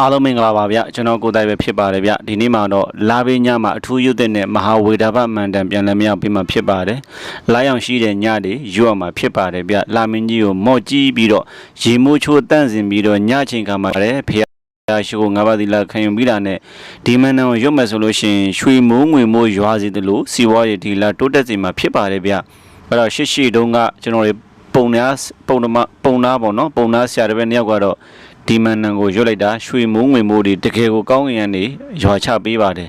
အားလုံးမင်္ဂလာပါဗျကျွန်တော်ကိုယ်တိုင်ပဲဖြစ်ပါတယ်ဗျဒီနေ့မှာတော့လာဘေးညမှာအထူးရုပ်တဲ့နဲ့မဟာဝေဒဘမန္တန်ပြန်လည်မြောက်ပြီးမှဖြစ်ပါတယ်လာရောက်ရှိတဲ့ညတွေရွတ်မှာဖြစ်ပါတယ်ဗျလာမင်းကြီးကိုမော့ကြီးပြီးတော့ရေမိုးချိုးတန့်စင်ပြီးတော့ညချိန်ခါမှာပါတယ်ဖေရာရှိကိုငါးပါးသီလခံယူပြီးတာနဲ့ဒီမန်နံကိုရွတ်မယ်ဆိုလို့ရှိရင်ရွှေမိုးငွေမိုးရွာစီသလိုစီဝါရီဒီလာတိုးတက်စီမှာဖြစ်ပါတယ်ဗျအဲ့တော့ရှစ်ရှိတုန်းကကျွန်တော်တွေပုံနာပုံနမပုံနာပေါ့နော်ပုံနာဆရာတစ်ပည့်နှစ်ယောက်ကတော့ ဒီမန်နံကိုရွတ်လိုက်တာရွှေမိုးငွေမိုးတွေတကယ်ကိုကောင်းငင်ရနေရွာချပေးပါတယ်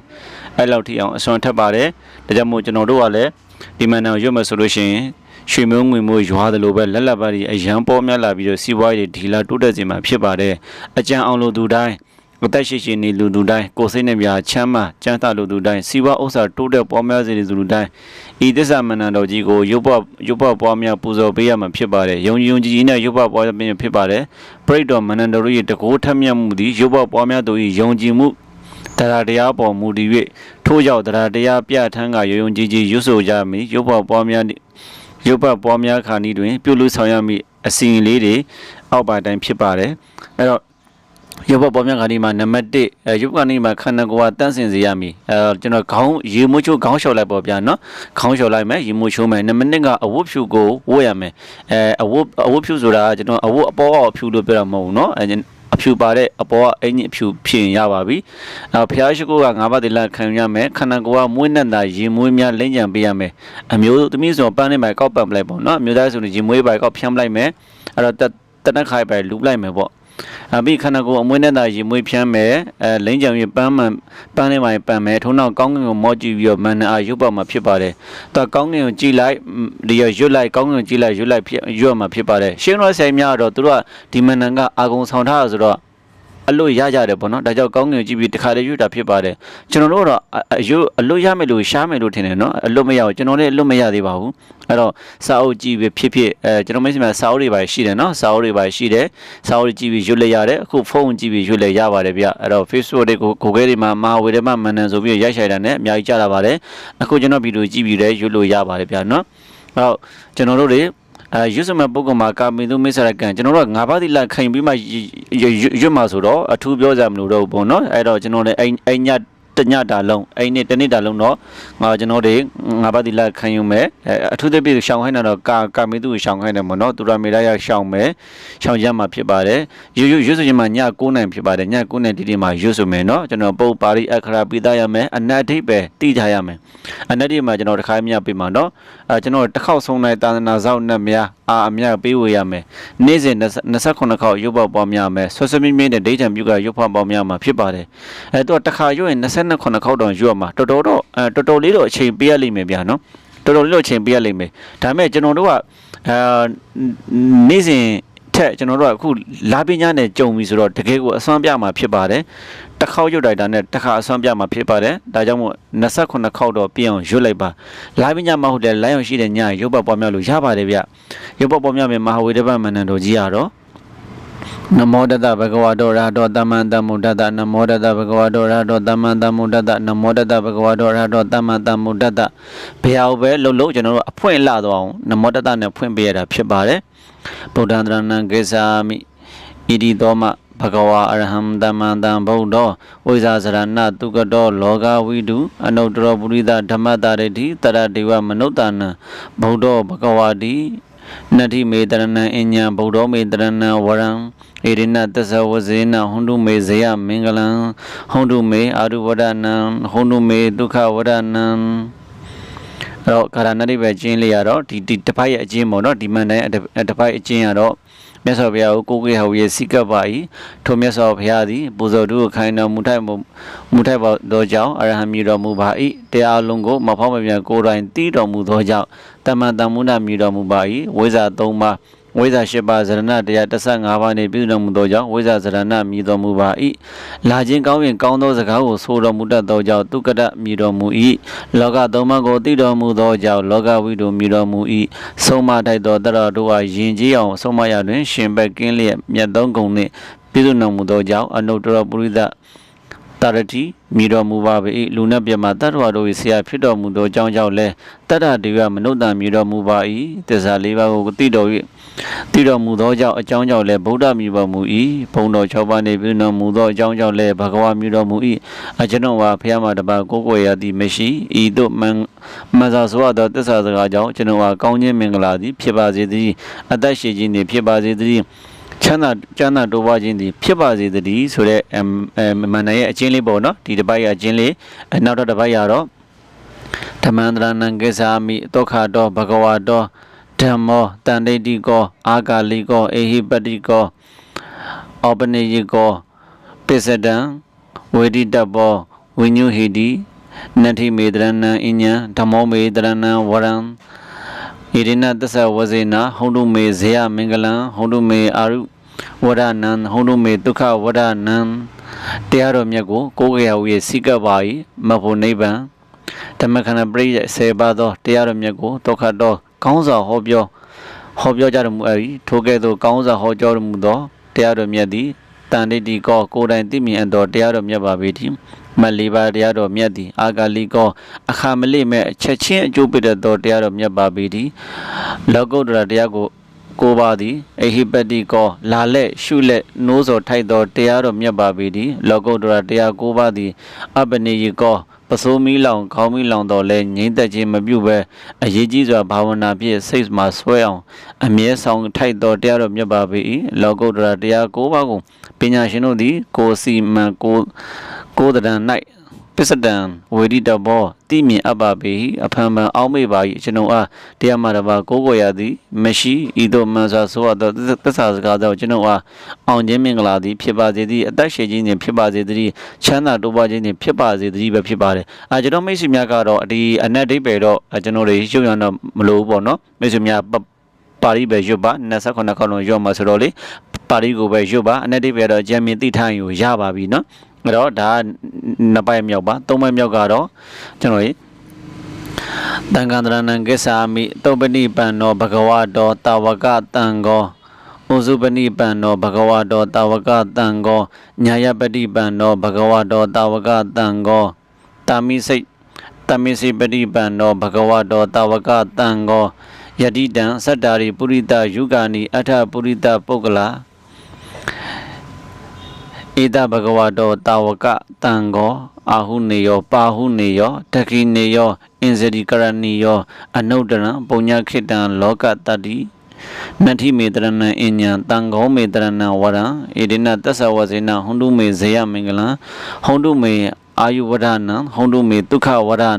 အဲ့လောက်ထိအောင်အစွမ်းထက်ပါတယ်ဒါကြောင့်မို့ကျွန်တော်တို့ကလည်းဒီမန်နံကိုရွတ်မယ်ဆိုလို့ရှိရင်ရွှေမိုးငွေမိုးရွာတယ်လို့ပဲလက်လက်ပါးဒီအရန်ပေါ်များလာပြီးတော့စီးပွားရေးဒီလာတိုးတက်စေမှာဖြစ်ပါတယ်အကြံအောင်လို့သူတိုင်း အသက်ရှိရှိနေလူသူတိုင်းကိုယ်စိတ်နဲ့ပြချမ်းသာကျန်းသာလူသူတိုင်းစီးပွားဥစ္စာတိုးတက်ပေါ်များစေတဲ့လူတိုင်းဤသစ္စာမဏ္ဍတော်ကြီးကိုရုပ်ပရုပ်ပပွားများပူဇော်ပေးရမှာဖြစ်ပါတယ်ယုံကြည်ယုံကြည်ကြီးနဲ့ရုပ်ပပွားများဖြစ်ပါတယ်ပရိတ်တော်မဏ္ဍတော်၏တကိုးထက်မြတ်မှုသည်ရုပ်ပပွားများတို့၏ယုံကြည်မှုတရားတရားပေါ်မူတည်၍ထို့ကြောင့်တရားတရားပြဋ္ဌာန်းကယုံယုံကြည်ကြည်ရွတ်ဆိုကြမည်ရုပ်ပပွားများရုပ်ပပွားများခါနည်းတွင် ပြုလုပ်ဆောင်ရမည့်အစီအလေးတွေအောက်ပါတိုင်းဖြစ်ပါတယ်အဲ့တော့ ရုပ်ဘပေါ်မြတ်ခါဒီမှာနံပါတ်1အဲရုပ်ကနေမှာခန္ဓာကိုယ်ကတန့်စင်စေရမည်အဲကျွန်တော်ခေါင်းရေမိုးချိုးခေါင်းလျှော်လိုက်ပေါ့ဗျာနော်ခေါင်းလျှော်လိုက်မယ်ရေမိုးချိုးမယ်နံပါတ်2ကအဝတ်ဖြူကိုဝတ်ရမယ်အဲအဝတ်အဝတ်ဖြူဆိုတာကကျွန်တော်အဝတ်အပေါ်အဖြူလို့ပြောတာမဟုတ်ဘူးနော်အဲအဖြူပါတဲ့အပေါ်ကအင်ကြီးအဖြူဖြစ်ရပါပြီ။နောက်ဖျားရှိခိုးကငါးပါးတိလခံရမယ်ခန္ဓာကိုယ်ကမွေးနဲ့တာရင်မွေးများလိမ့်ကြံပေးရမယ်။အမျိုးသမီးဆိုပန်းနေမှာကောက်ပတ်ပလိုက်ပေါ့နော်။အမျိုးသားဆိုရင်ရင်မွေးပါကောက်ဖြန်းပလိုက်မယ်။အဲ့တော့တနက်ခိုင်ပဲလူပလိုက်မယ်ပေါ့။ အပြီးခန္ဓာကိုယ်အမွေးနဲ့သာရေမွေးဖြန်းမယ်အဲလိမ့်ကြံပြီးပန်းမှန်ပန်းလေးမှပန်းမယ်ထုံနောက်ကောင်းကင်ကိုမော့ကြည့်ပြီးတော့မန္တအားရုပ်ပတ်မှာဖြစ်ပါတယ်သူကောင်းကင်ကိုကြည့်လိုက်ဒီရရွတ်လိုက်ကောင်းကင်ကိုကြည့်လိုက်ရွတ်လိုက်ဖြစ်ရွတ်မှာဖြစ်ပါတယ်ရှင်းတော့ဆိုင်များတော့သူတို့ကဒီမန္တန်ကအာကုံဆောင်ထားဆိုတော့ အလွတ်ရကြတယ်ပေါ့နော်ဒါကြောင့်ကောင်းကင်ကြည့်ပြီးတခါတည်းရွတ်တာဖြစ်ပါတယ်ကျွန်တော်တို့ကတော့အရွတ်အလွတ်ရမယ်လို့ရှားမယ်လို့ထင်တယ်နော်အလွတ်မရဘူးကျွန်တော်လည်းအလွတ်မရသေးပါဘူးအဲ့တော့စာအုပ်ကြည့်ပြီးဖြစ်ဖြစ်အဲကျွန်တော်မိတ်ဆွေများစာအုပ်တွေပါရှိတယ်နော်စာအုပ်တွေပါရှိတယ်စာအုပ်တွေကြည့်ပြီးရွတ်လိုက်ရတယ်အခုဖုန်းကြည့်ပြီးရွတ်လိုက်ရပါတယ်ဗျအဲ့တော့ Facebook တွေကိုကိုခဲတွေမှာမာဝေဒမမန်နန်ဆိုပြီးရိုက်ဆိုင်တာနဲ့အများကြီးကြားလာပါတယ်အခုကျွန်တော်ဗီဒီယိုကြည့်ပြီးလည်းရွတ်လို့ရပါတယ်ဗျနော်အဲ့တော့ကျွန်တော်တို့တွေ အဲရွတ်စမပုဂ္ဂိုလ်မှာကာမင်သူမိစ္ဆရကံကျွန်တော်တို့ကငါးပါးတိလခံပြီးမှရွတ်မှာဆိုတော့အထူးပြောကြမလို့တော့ဘူးပေါ့နော်အဲ့တော့ကျွန်တော်လည်းအိမ်ည တညတာလုံးအဲ့နေ့တနေ့တာလုံးတော့ငါကျွန်တော်တွေငါးပါးတိလခံယူမယ်အထူးသဖြင့်ရှောင်းခိုင်းတာတော့ကာကာမီသူရှောင်းခိုင်းတယ်ပေါ့နော်သူရမေလာရရှောင်းမယ်ရှောင်းရမှာဖြစ်ပါတယ်ရွရွရွဆိုရင်မှည9နိုင်ဖြစ်ပါတယ်ည9နိုင်ဒီဒီမှာရွဆိုမယ်နော်ကျွန်တော်ပုတ်ပါရီအခရာပိသားရမယ်အနတ်အဓိပ္ပာယ်တိထားရမယ်အနတ်ဒီမှာကျွန်တော်တစ်ခါမြပြမှာနော်အဲကျွန်တော်တစ်ခေါက်ဆုံးတဲ့တာသနာဆောင်နဲ့များအာအမြပေးဝေရမယ်နေ့စဉ်28ခေါက်ရုပ်ပေါက်ပွားများမယ်ဆွဆွမင်းမင်းတဲ့ဒိဋ္ဌံပြုကရုပ်ဖောက်ပေါင်းများမှာဖြစ်ပါတယ်အဲသူကတစ်ခါရွရင်22ခေါက်တောင်ရွရမှာတော်တော်တော့အဲတော်တော်လေးတော့အချိန်ပေးရလိမ့်မယ်ဗျာနော်တော်တော်လေးတော့အချိန်ပေးရလိမ့်မယ်ဒါပေမဲ့ကျွန်တော်တို့ကအဲနေ့စဉ်ထက်ကျွန်တော်တို့ကအခုလာပညာနဲ့ကြုံပြီဆိုတော့တကယ်ကိုအစွမ်းပြမှာဖြစ်ပါတယ်တစ်ခေါက်ရွတ်လိုက်တာနဲ့တစ်ခါအစွမ်းပြမှာဖြစ်ပါတယ်ဒါကြောင့်မို့28ခေါက်တော့ပြင်အောင်ရွတ်လိုက်ပါလာပညာမဟုတ်တဲ့လိုင်းအောင်ရှိတဲ့ညရုပ်ပတ်ပွားများလို့ရပါတယ်ဗျရုပ်ပတ်ပွားများမယ်မဟာဝေဒဗမန္တန်တော်ကြီးရတော့ နမောတတဗဂဝတောရဟတောတမ္မံတမ္မုဒ္ဒတနမောတတဗဂဝတောရဟတောတမ္မံတမ္မုဒ္ဒတနမောတတဗဂဝတောရဟတောတမ္မံတမ္မုဒ္ဒတဘယ်အောင်ပဲလှုပ်လို့ကျွန်တော်တို့အဖွင့်လာတော့အောင်နမောတတနဲ့ဖွင့်ပေးရတာဖြစ်ပါတယ်ဗုဒ္ဓံတရဏံကိသာမိဣတိသောမဘဂဝါအရဟံတမန္တံဗုဒ္ဓဝိဇာစရဏတုကတောလောကဝိတုအနုတ္တရောပုရိသဓမ္မတာရတိတရတေဝမနုဿာနံဗုဒ္ဓဘဂဝါတိ နတ္ထိမေတရဏံအညံဗုဒ္ဓမေတရဏံဝရံဧရိနသစ္စဝဇေနဟွန်တုမေဇယမင်္ဂလံဟွန်တုမေအာရုဝဒနံဟွန်တုမေဒုက္ခဝဒနံအဲ့တော့ကာရဏတိပဲကျင်းလေးရတော့ဒီဒီတစ်ပိုက်ရဲ့အကျင်းပေါ့နော်ဒီမန်တိုင်းတစ်ပိုက်အကျင်းရတော့ မြတ်စွာဘုရားကိုကိုကိုဟောရဲ့စိကပ်ပါ၏ထိုမြတ်စွာဘုရားသည်ပူဇော်သူကိုခိုင်းတော်မူထိုက်မူထိုက်ပါသောကြောင့်အရဟံမြည်တော်မူပါ၏တရားလုံးကိုမဖောက်မပြန်ကိုယ်တိုင်တည်တော်မူသောကြောင့်တမန်တမုဏမြည်တော်မူပါ၏ဝိဇာ၃ပါး ဝိဇ္ဇာ၈ပါးဇရဏတရား15ပါးနှင့်ပြုတော်မူသောကြောင့်ဝိဇ္ဇာဇရဏမြည်တော်မူပါ၏လာခြင်းကောင်းရင်ကောင်းသောစကားကိုဆိုတော်မူတတ်သောကြောင့်သူကတမြည်တော်မူ၏လောကသုံးပါးကိုသိတော်မူသောကြောင့်လောကဝိတုမြည်တော်မူ၏ဆုံးမထိုက်သောတရတို့အားယင်ကြီးအောင်ဆုံးမရတွင် ရှင်ဘက်ကင်းလျက်မြတ်သောဂုဏ်နှင့်ပြည့်စုံတော်မူသောကြောင့်အနုတ္တရပုရိသတာရတိမြည်တော်မူပါ၏လူနဲ့ပြမတတ္တဝါတို့၏ဆရာဖြစ်တော်မူသောအကြောင်းကြောင့်လဲတတ္တတေဝမနုဿံမြည်တော်မူပါ၏သစ္စာလေးပါးကိုသိတော်၍ သိတော်မူသောကြောင့်အကြောင်းကြောင့်လဲဗုဒ္ဓမြည်တော်မူ၏ဘုံတော်၆ပါးနှင့်ပြည့်တော်မူသောအကြောင်းကြောင့်လဲဘဂဝါမြည်တော်မူ၏အကျွန်ုပ်ဟာဖျားမှာတပါကိုကိုယ်ရသည်မရှိဤသို့မန်မဇာဆိုရသောသစ္စာစကားကြောင့်ကျွန်ုပ်ဟာကောင်းခြင်းမင်္ဂလာသည်ဖြစ်ပါစေတည်းအသက်ရှိခြင်းသည်ဖြစ်ပါစေတည်းချမ်းသာချမ်းသာတိုးပွားခြင်းသည်ဖြစ်ပါစေတည်းဆိုတဲ့အဲမန္တရဲ့အချင်းလေးပေါ့နော်ဒီတစ်ပိုက်ရအချင်းလေးအဲနောက်တော့တစ်ပိုက်ရတော့ဓမ္မန္တရဏံကိစ္ဆာမိဒုက္ခတောဘဂဝါတော ဓမ္မောတန်တိတိကော အာဂါလိကောအေဟိပတိကောအောပနိယကောပစ္စဒံဝေဒိတဘောဝိညုဟိတိနတ္ထိမေတရဏံအညံဓမ္မောမေတရဏံဝရံဣရိနသစ္ဆဝဇေနဟောတုမေဇေယမင်္ဂလံဟောတုမေအာရုဝရဏံဟောတုမေဒုက္ခဝရဏံတရားတော်မြတ်ကိုကိုယ်ကြရဝေစိကပ်ပါ၏မဖို့နိဗ္ဗာန်ဓမ္မခန္ဓာပရိယေဆေပါသောတရားတော်မြတ်ကိုဒုက္ခတော် ကောင်းစွာဟောပြောဟောပြောကြတော်မူအပ်၏ထိုကဲ့သို့ကောင်းစွာဟောကြားတော်မူသောတရားတော်မြတ်သည်တန်တိတိကောကိုယ်တိုင်သိမြင်အပ်သောတရားတော်မြတ်ပါပေတည်းမလေးပါတရားတော်မြတ်သည်အာဂါလိကောအခါမလိမဲ့အချက်ချင်းအကျိုးပေးတတ်သောတရားတော်မြတ်ပါပေတည်းလောကုတ္တရာတရားကိုကိုပါသည်အဟိပတိကောလာလက်ရှုလက်နိုးစော်ထိုက်သောတရားတော်မြတ်ပါပေသည်လောကုတ္တရာတရားကိုပါသည်အပနိယကောပ စိုးမီလောင်ခေါင်းမီလောင်တော့လဲငိမ့်သက်ခြင်းမပြုဘဲအရေးကြီးစွာဘာဝနာဖြင့်စိတ်မှာဆွဲအောင်အမြဲဆောင်ထိုက်သောတရားတော်မြတ်ပါပေ၏လောကုတ္တရာတရားကိုပါကိုပညာရှင်တို့သည်ကိုယ်စီမံကိုကိုယ်တရံ၌ ပစ္စဒံဝေဒိတဘောတိမြင်အပ်ပါပေ၏အဖန်ဖန်အောက်မေ့ပါ၏ကျွန်ုပ်အားတရားမှာတပါကိုးကွယ်ရသည်မရှိဤသို့မှန်စွာဆိုရသောသစ္စာစကားကြောင့်ကျွန်ုပ်အားအောင်ခြင်းမင်္ဂလာသည်ဖြစ်ပါစေသည်အသက်ရှင်ခြင်းနှင့်ဖြစ်ပါစေသည်ချမ်းသာတိုးပွားခြင်းနှင့်ဖြစ်ပါစေသည်ပဲဖြစ်ပါတယ်အဲကျွန်တော်မိတ်ဆွေများကတော့ဒီအနက်ဒိတ်ပဲတော့ကျွန်တော်တွေရုပ်ရံတော့မလို့ပေါ့နော်မိတ်ဆွေများပါရီပဲရွတ်ပါ28ခေါက်လုံးရွတ်မှာဆိုတော့လေပါရီကိုပဲရွတ်ပါအနက်ဒိတ်ပဲတော့ဂျမ်မင်တိထိုင်ကိုရပါပြီနော် အဲ့တော့ဒါနှစ်ပိုက်မြောက်ပါသုံးပိုက်မြောက်ကတော့ကျွန်တော်ရေတန်ခန္တရဏံကိစ္ဆာမိသုပတိပံနောဘဂဝတောတာဝကတံကောဥစုပနိပံနောဘဂဝတောတာဝကတံကောညာယပတိပံနောဘဂဝတောတာဝကတံကောတာမိစိတ်တမိစိပတိပံနောဘဂဝတောတာဝကတံကောယတိတံသတ္တာရိပုရိတယုဂာနိအထပုရိတပုဂ္ဂလာ ဣဒဘဂဝတောတာဝကတံကောအာဟုနေယောပါဟုနေယောတခိနေယောအင်ဇရိကရဏီယောအနုတ္တရံပုညခိတံလောကတတ္တိနတ္ထိမေတရဏံအညံတံဃောမေတရဏံဝရံဣဒိနသစ္ဆဝဇေနဟွန်တုမေဇေယမင်္ဂလံဟွန်တုမေအာယုဝရဏံဟွန်တုမေဒုက္ခဝရဏံ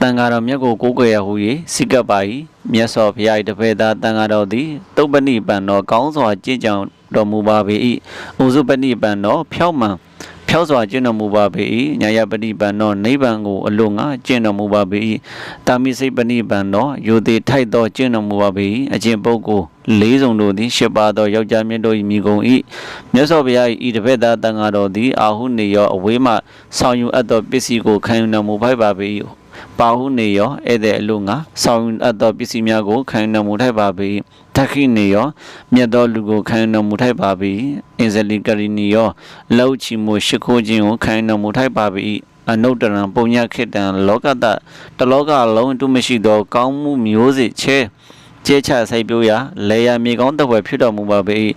တန်ဃာတော်မြတ်ကိုကိုးကွယ်ရဟု၍စိကပ်ပါ၏မြတ်စွာဘုရား၏တပည့်သားတန်ဃာတော်သည်တုပ္ပနိပံတော်ကောင်းစွာကြည်ကြောင် တော်မူပါပေ၏ဥစုပနိပံတော်ဖြောက်မှန်ဖြောက်စွာကျင့်တော်မူပါပေ၏ညာယပတိပံတော်နိဗ္ဗာန်ကိုအလိုငါကျင့်တော်မူပါပေ၏တာမိစိတ်ပနိပံတော်ယောတိထိုက်သောကျင့်တော်မူပါပေ၏အကျင့်ပုဂ္ဂိုလ်လေးစုံတို့သည်ရှစ်ပါးသောယောက်ျားမြတ်တို့၏မိဂုံ၏မြတ်စွာဘုရား၏ဤတစ်ဖက်သားတန်ဃာတော်သည်အာဟုနေရောအဝေးမှဆောင်ယူအပ်သောပစ္စည်းကိုခံယူတော်မူဖိုက်ပါပေ၏ ပါဟုနေရောဧည့်သည်အလို့ငါဆောင်အပ်သောပစ္စည်းများကိုခံတော်မူထိုက်ပါပေ၏တခိနေရောမြတ်သောလူကိုခံတော်မူထိုက်ပါပေ၏အင်ဇလီကရီနီရောလောက်ချီမိုရှိခိုးခြင်းကိုခံတော်မူထိုက်ပါပေ၏အနုတ္တရံပုံညခိတံလောကတတလောကလုံးတုမရှိသော ကောင်းမှုမျိုးစေချဲ ကျဲချစိုက်ပြိုးရာလေယာမြေကောင်းတဝယ်ဖြစ်တော်မူပါပေ၏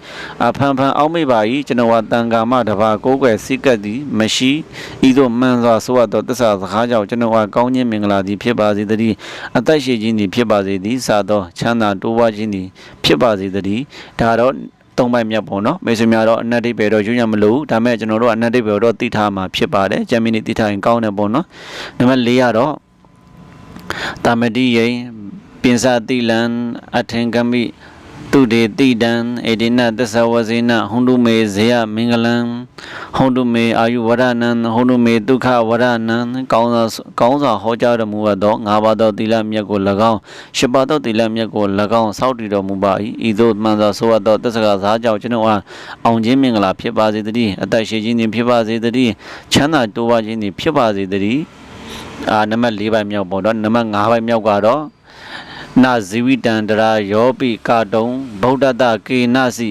အဖန်ဖန်အောက်မေ့ပါ၏ကျွန်တော်ဝတန်ကာမတဘာကိုးကွယ်စိတ်ကပ်သည်မရှိဤသို့မှန်စွာဆိုရသောတစ္ဆာစကားကြောင့်ကျွန်တော်ဝကောင်းခြင်းမင်္ဂလာသည်ဖြစ်ပါစေတည်းအသက်ရှိခြင်းသည်ဖြစ်ပါစေသည်စသောချမ်းသာတိုးပွားခြင်းသည်ဖြစ်ပါစေတည်းဒါတော့သုံးပိုက်မြတ်ပေါ့နော်မေဆွေများတော့အနတ်ဒိဗေတော့ညညမလို့ဒါမဲ့ကျွန်တော်တို့အနတ်ဒိဗေတော့သိထားမှာဖြစ်ပါတယ်ဂျမီနီသိထားရင်ကောင်းတယ်ပေါ့နော်နံပါတ်၄ကတော့တာမတိယိ ပင်စတိလံအထင်ကမိသူတေတိတံအေဒီနသစ္စဝဇေနဟွန်တုမေဇေယမင်္ဂလံဟွန်တုမေအာယုဝရဏံဟွန်တုမေဒုက္ခဝရဏံကောင်းစွာကောင်းစွာဟောကြားတော်မူသောငါးပါးသောသီလမြတ်ကို၎င်းရှစ်ပါးသောသီလမြတ်ကို၎င်းစောင့်တည်တော်မူပါ၏ဤသို့မှန်စွာဆိုရသောသစ္စာစားကြောင့်ကျွန်ုပ်အားအောင်ခြင်းမင်္ဂလာဖြစ်ပါစေတည်းအသက်ရှိခြင်းနှင့်ဖြစ်ပါစေတည်းချမ်းသာတိုးပွားခြင်းနှင့်ဖြစ်ပါစေတည်းအာနံပါတ်၄ပိုင်မြောက်ပေါ့တော့နံပါတ်၅ပိုင်မြောက်ကတော့ နဇီဝိတံတရာယောပိကာတုံဗုဒ္ဓတကေနစီ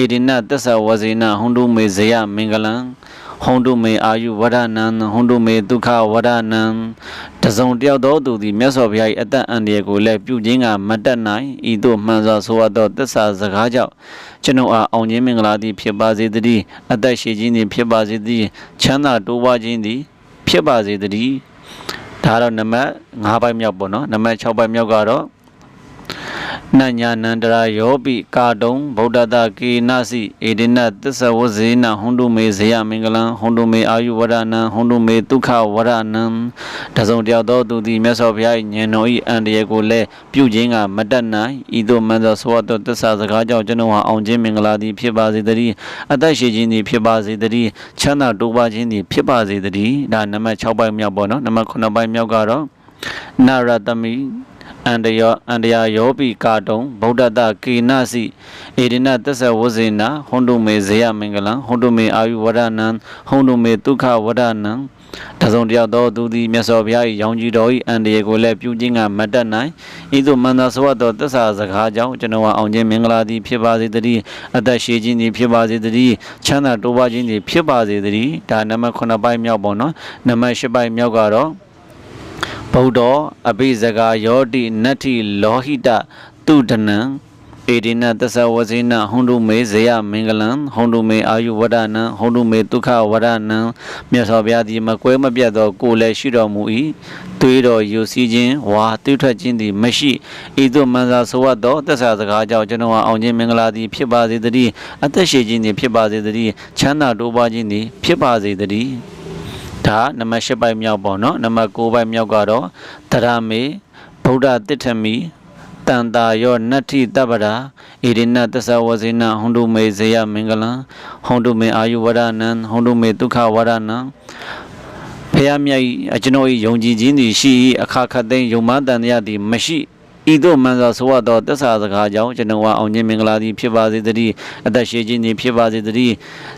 ဧရိနသစ္ဆဝဇေနဟွန်တုမေဇယမင်္ဂလံဟဟွန်တုမေအာယုဝရဏံဟွန်တုမေဒုက္ခဝရဏံတစုံတယောက်သောသူသည်မြတ်စွာဘုရား၏အသက်အန္တရာယ်ကိုလည်းပြုခြင်းကမတတ်နိုင်ဤသို့မှန်စွာဆိုရသောသစ္စာစကားကြောင့်ကျွန်ုပ်အားအောင်ခြင်းမင်္ဂလာသည်ဖြစ်ပါစေတည်းအသက်ရှိခြင်းသည်ဖြစ်ပါစေတည်းချမ်းသာတိုးပွားခြင်းသည်ဖြစ်ပါစေတည်းဒါကတော့နံပါတ်5ပိုင်းမြောက်ပေါ့နော်နံပါတ်6ပိုင်းမြောက်ကတော့ နညနန္တရာယောပိကာတုံဗုဒ္ဓတာကေနစီဧဒိနသစ္စဝဇေနဟွန်တုမေဇေယမင်္ဂလံဟွန်တုမေအာယုဝရဏံဟွန်တုမေဒုက္ခဝရဏံတစုံတယောက်သောသူသည်မြတ်စွာဘုရား၏ဉာဏ်တော်၏အန္တရာယ်ကိုလည်းပြုခြင်းကမတတ်နိုင်ဤသို့မှန်သောသောသောသစ္စာစကားကြောင့်ကျွန်တော်ဟာအောင်ခြင်းမင်္ဂလာသည်ဖြစ်ပါစေတည်းအသက်ရှိခြင်းသည်ဖြစ်ပါစေတည်းချမ်းသာတိုးပွားခြင်းသည်ဖြစ်ပါစေတည်းဒါနံပါတ်6ပိုင်းမြောက်ပေါ့နော်နံပါတ်9ပိုင်းမြောက်ကတော့နရတမိ အန္တယောအန္တရာယောပိကာတုံဗုဒ္ဓတကေနစီဧရိနသစ္ဆဝဇေနဟွန်တုမေဇေယမင်္ဂလံဟွန်တုမေအာယုဝရဏံဟွန်တုမေဒုက္ခဝရဏံတစုံတယောက်သောသူသည်မြတ်စွာဘုရား၏ရောင်ကြီးတော်၏အန္တရာယ်ကိုလည်းပြုခြင်းကမတတ်နိုင်ဤသို့မန္တသောသောသစ္စာစကားကြောင့်ကျွန်တော်ဟာအောင်ခြင်းမင်္ဂလာသည်ဖြစ်ပါစေတည်းအသက်ရှိခြင်းသည်ဖြစ်ပါစေတည်းချမ်းသာတိုးပွားခြင်းသည်ဖြစ်ပါစေတည်းဒါနံပါတ်9ပိုင်းမြောက်ပေါ့နော်နံပါတ်10ပိုင်းမြောက်ကတော့ ဗုဒ္ဓအဘိဇဂာယောတိနတ္ထိလောဟိတတုဒနံဧဒီနသစ္စဝဇိနဟွန်တုမေဇေယမင်္ဂလံဟွန်တုမေအာယုဝဒနံဟွန်တုမေဒုက္ခဝဒနံမြတ်စွာဘုရားသည်မကွဲမပြတ်သောကိုယ်လည်းရှိတော်မူ၏သွေးတော်ယူစီခြင်းဝါသွေးထွက်ခြင်းသည်မရှိဤသို့မှန်စွာဆိုရသောသစ္စာစကားကြောင့်ကျွန်တော်ဟာအောင်ခြင်းမင်္ဂလာသည်ဖြစ်ပါစေတည်းအသက်ရှိခြင်းသည်ဖြစ်ပါစေတည်းချမ်းသာတိုးပွားခြင်းသည်ဖြစ်ပါစေတည်း ဒါနံပါတ်၈ပိုင်းမြောက်ပေါ့နော်နံပါတ်9ပိုင်းမြောက်ကတော့တရမေဗုဒ္ဓတိဋ္ဌမီတန်တာယောနတ္ထိတပ္ပရာဣရိနသစ္စဝဇိနဟွန်တုမေဇေယမင်္ဂလံဟွန်တုမေအာယုဝရဏံဟွန်တုမေဒုက္ခဝရဏံဖះမြတ်၏အကျွန်ုပ်၏ယုံကြည်ခြင်းသည်ရှိ၏အခါခတ်သိမ်းယုံမတန်တရားသည်မရှိ ဤသို့မှန်စွာဆိုရသောသစ္စာစကားကြောင့်ကျွန်တော်ဟာအောင်ခြင်းမင်္ဂလာသည်ဖြစ်ပါစေတည်းအသက်ရှိခြင်းသည်ဖြစ်ပါစေတည်း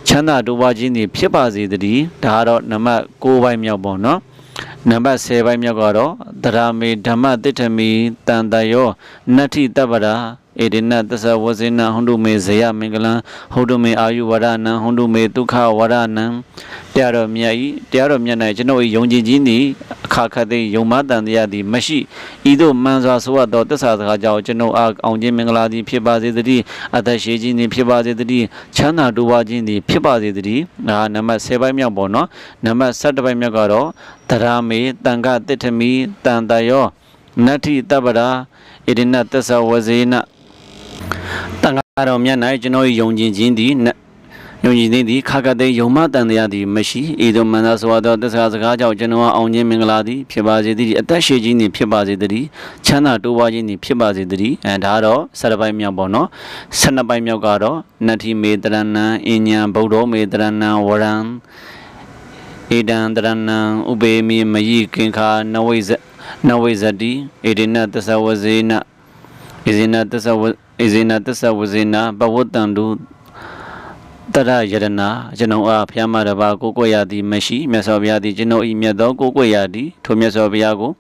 ချမ်းသာတိုးပွားခြင်းသည်ဖြစ်ပါစေတည်းဒါကတော့နံပါတ်9ပိုင်းမြောက်ပေါ့နော်နံပါတ်10ပိုင်းမြောက်ကတော့တရာမေဓမ္မတိဋ္ဌမီတန်တယောနတ္ထိတပ္ပရာ ဧဒိနသစ္စဝဇိနဟွန်တုမေဇေယမင်္ဂလံဟွန်တုမေအာယုဝရဏံဟွန်တုမေဒုက္ခဝရဏံတရားတော်မြတ်ဤတရားတော်မြတ်၌ကျွန်ုပ်၏ယုံကြည်ခြင်းသည်အခါခတ်သိယုံမတန်တရားသည်မရှိဤသို့မှန်စွာဆိုရသောသစ္စာစကားကြောင့်ကျွန်ုပ်အားအောင်ခြင်းမင်္ဂလာသည်ဖြစ်ပါစေတည်းအသက်ရှိခြင်းသည်ဖြစ်ပါစေတည်းချမ်းသာတိုးပွားခြင်းသည်ဖြစ်ပါစေတည်းဒါနံပါတ်10ပိုင်းမြောက်ပေါ့နော်နံပါတ်17ပိုင်းမြောက်ကတော့တရာမေတန်ခတိဋ္ဌမီတန်တယောနတ္ထိတပ္ပရာဣရိနသစ္စဝဇေန တန်ခါတော်မြတ်၌ကျွန်တော်၏ယုံကြည်ခြင်းသည်နယုံကြည်ခြင်းသည်ခါကတဲ့ယုံမတန်တရားသည်မရှိဤသို့မန္တဆိုသောသစ္စာစကားကြောင့်ကျွန်တော်အောင်ခြင်းမင်္ဂလာသည်ဖြစ်ပါစေတည်းအသက်ရှိခြင်းသည်ဖြစ်ပါစေတည်းချမ်းသာတိုးပွားခြင်းသည်ဖြစ်ပါစေတည်းအဲဒါကတော့ဆရပိုင်းမြောက်ပေါ့နော်ဆနပိုင်းမြောက်ကတော့နတ္ထိမေတရဏံအញ្ញံဗုဒ္ဓောမေတရဏံဝရံဣဒံတရဏံဥပေမိမယိကင်္ခာနဝိဇနဝိဇတိဣဒိနသစ္စဝဇေနဣဇိနသစ္စဝ ဣဇိနသစ္စဝဇိနဘဝတ္တန္တုတရယရဏကျွန်ုပ်အားဖျားမတပါကိုကိုရသည်မရှိမြတ်စွာဘုရားသည်ကျွန်ုပ်၏မြတ်သောကိုကိုရသည်ထိုမြတ်စွာဘုရားကို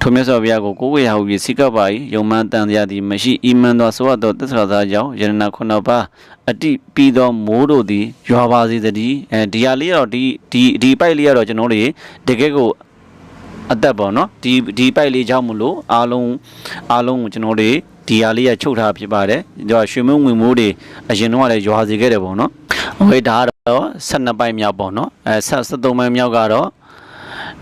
ထိုမြတ်စွာဘုရားကိုကိုကိုရဟုပြီးစိကပ်ပါ၏ယုံမှန်တန်တရားသည်မရှိဤမှန်သောသောသောသစ္စာသားကြောင့်ယရဏခုနှစ်ပါးအတိပြီးသောမိုးတို့သည်ရွာပါစေတည်းအဲဒီဟာလေးကတော့ဒီဒီဒီပိုက်လေးကတော့ကျွန်တော်တို့တကယ်ကိုအသက်ပေါ့နော်ဒီဒီပိုက်လေးကြောင့်မလို့အားလုံးအားလုံးကိုကျွန်တော်တို့ ဒီဟာလေးကချုပ်ထားဖြစ်ပါတယ်ဒီကရွှေမုံဝင်မိုးတွေအရင်တော့လည်းရွာစီခဲ့တယ်ပေါ့နော်ဟိုဒါကတော့12ပိုက်မြောက်ပေါ့နော်အဲ73ပိုက်မြောက်ကတော့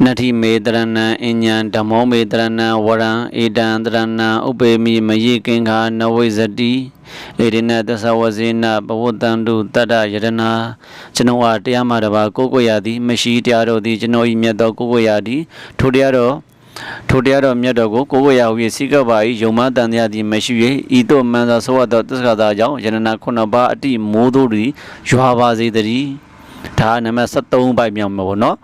နတ္ထိမေတရဏံအញ្ញံဓမ္မောမေတရဏံဝရံဧတံတရဏံဥပေမိမယိကင်္ခာနဝိဇတိဧရိနသသဝဇေနဘဝတ္တန္တုတတ္တယရဏကျွန်တော်အားတရားမှတပါကိုကိုရသည်မရှိတရားတော်သည်ကျွန်တော်၏မြတ်သောကိုကိုရသည်ထိုတရားတော် ထိုတရားတော်မြတ်တော်ကိုကိုယ်ကိုယ်ရဟူ၍စိကပ်ပါ၏ယုံမတန်တရားသည်မရှိ၍ဤသို့မှန်သောသောသောသစ္စာသာကြောင့်ယန္နာခုနှစ်ပါးအတိမိုးတို့သည်ရွာပါစေတည်းဒါနံပါတ်73ပိုက်မြောက်မှာပေါ့နော်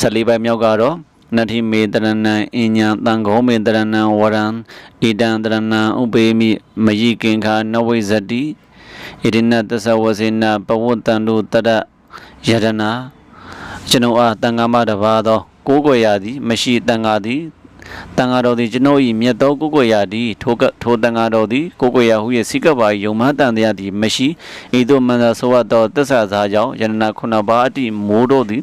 14ပိုက်မြောက်ကတော့နတ္ထိမေတရဏံအញ្ញံတံဃောမေတရဏံဝရံဣတံတရဏံဥပေမိမယိကင်္ခာနဝိဇတိဣရိနသသဝစေနပဝတ္တန္တုတတယရဏကျွန်ုပ်အားတန်ခါမတစ်ပါးသောကိုးကွယ်ရသည်မရှိတန်ခါသည် တန်ဃာတော်သည်ကျွန်ုပ်၏မြတ်သောကိုယ်ကိုယ်ရာသည်ထိုကထိုတန်ဃာတော်သည်ကိုယ်ကိုယ်ရာဟု၏စိကပ်ပါယုံမှန်တန်တရားသည်မရှိဤသို့မန္တဆိုဝတ်သောတစ္ဆာစားကြောင့်ယန္နာခုနပါးအတိမိုးတို့သည်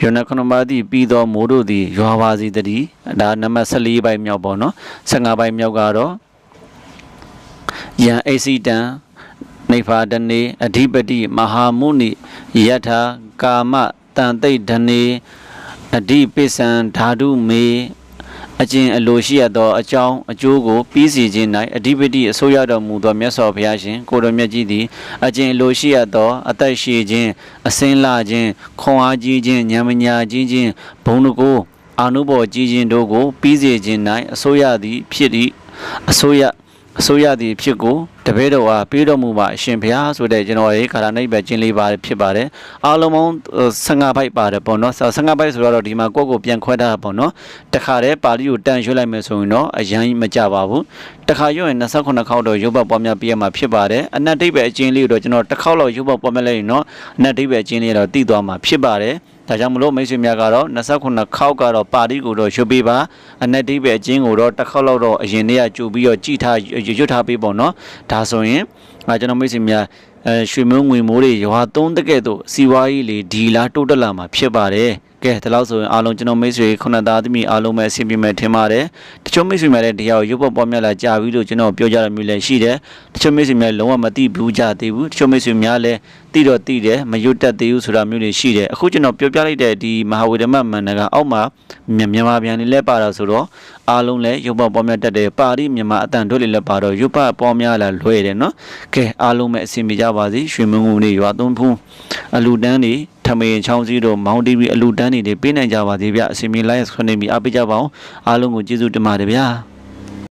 ယန္နာခုနပါးသည်ပြီးသောမိုးတို့သည်ရွာပါစီတည်းဒါနံပါတ်14ပိုင်းမြောက်ပေါ့နော်15ပိုင်းမြောက်ကတော့ယံအိစီတံနေဖာတနေအဓိပတိမဟာမုနိယထာကာမတန်တိတ်ဓနေအဓိပိစံဓာတုမေ အကျင့်အလိုရှိရသောအကြောင်းအကျိုးကိုပြီးစီခြင်း၌အဓိပတိအစိုးရတော်မူသောမြတ်စွာဘုရားရှင်ကိုတော်မြတ်ကြီးသည်အကျင့်အလိုရှိရသောအသက်ရှိခြင်းအစင်းလာခြင်းခွန်အားကြီးခြင်းဉာဏ်မညာကြီးခြင်းဘုံတကိုအာနုဘော်ကြီးခြင်းတို့ကိုပြီးစီခြင်း၌အစိုးရသည်ဖြစ်၏အစိုးရ အစိုးရသည့်ဖြစ်ကိုတပည့်တော်ဟာပေးတော်မူပါအရှင်ဘုရားဆိုတဲ့ကျွန်တော်ရဲ့ခါရနိဗ္ဗာန်ကျင့်လေးပါဖြစ်ပါတယ်အားလုံးပေါင်း15ဘိုက်ပါတယ်ပေါ့နော်15ဘိုက်ဆိုတော့ဒီမှာကိုယ့်ကိုပြန်ခွဲထားတာပေါ့နော်တခါတည်းပါဠိကိုတန်ရွှေ့လိုက်မယ်ဆိုရင်တော့အရင်မကြပါဘူးတခါရွတ်ရင်28ခေါက်တော့ရုပ်ပတ်ပွားများပြရမှာဖြစ်ပါတယ်အနတ်ဒိဗ္ဗေအကျဉ်းလေးကိုတော့ကျွန်တော်တစ်ခေါက်လောက်ရုပ်ပတ်ပွားများလိုက်ရင်တော့အနတ်ဒိဗ္ဗေအကျဉ်းလေးတော့တည်သွားမှာဖြစ်ပါတယ် ဒါကြောင့်မလို့မိတ်ဆွေများကတော့29ခေါက်ကတော့ပါဠိကိုတော့ရွတ်ပေးပါအနက်တိပဲအချင်းကိုတော့တစ်ခေါက်လောက်တော့အရင်တည်းကကြိုပြီးတော့ကြည်ထားရွတ်ထားပေးပေါ့နော်ဒါဆိုရင်အဲကျွန်တော်မိတ်ဆွေများအဲရွှေမုံငွေမိုးတွေရွာသုံးတကဲ့သို့စီဝါကြီးလေဒီလာတိုးတက်လာမှာဖြစ်ပါတယ် ကဲဒါလို့ဆိုရင်အားလုံးကျွန်တော်မိတ်ဆွေခုနှစ်သားသမီးအားလုံးပဲအဆင်ပြေမယ်ထင်ပါတယ်တချို့မိတ်ဆွေများလည်းတရားကိုရုပ်ပေါ်ပေါ်မြတ်လာကြာပြီလို့ကျွန်တော်ပြောကြရမျိုးလည်းရှိတယ်တချို့မိတ်ဆွေများလုံးဝမသိဘူးကြသေးဘူးတချို့မိတ်ဆွေများလည်းသိတော့သိတယ်မရွတ်တတ်သေးဘူးဆိုတာမျိုးတွေရှိတယ်အခုကျွန်တော်ပြောပြလိုက်တဲ့ဒီမဟာဝေဒမမန္တကအောက်မှာမြန်မာပြန်လေးလဲပါတာဆိုတော့အားလုံးလည်းရုပ်ပေါ်ပေါ်မြတ်တတ်တယ်ပါဠိမြန်မာအတန်တို့လေးလည်းပါတော့ရုပ်ပပေါ်များလာလွှဲတယ်နော်ကဲအားလုံးပဲအဆင်ပြေကြပါစေရွှေမုံငုံတွေရွာသွန်းဖူးအလူတန်းတွေထမရင်ချောင်းစည်းတို့မောင်တီဗီအလူတန်းတွေပေးနိုင်ကြပါသေးဗျအစီအမီ live ခွင့်နေပြီးအားပေးကြပါအောင်အားလုံးကိုကျေးဇူးတင်ပါတယ်ဗျာ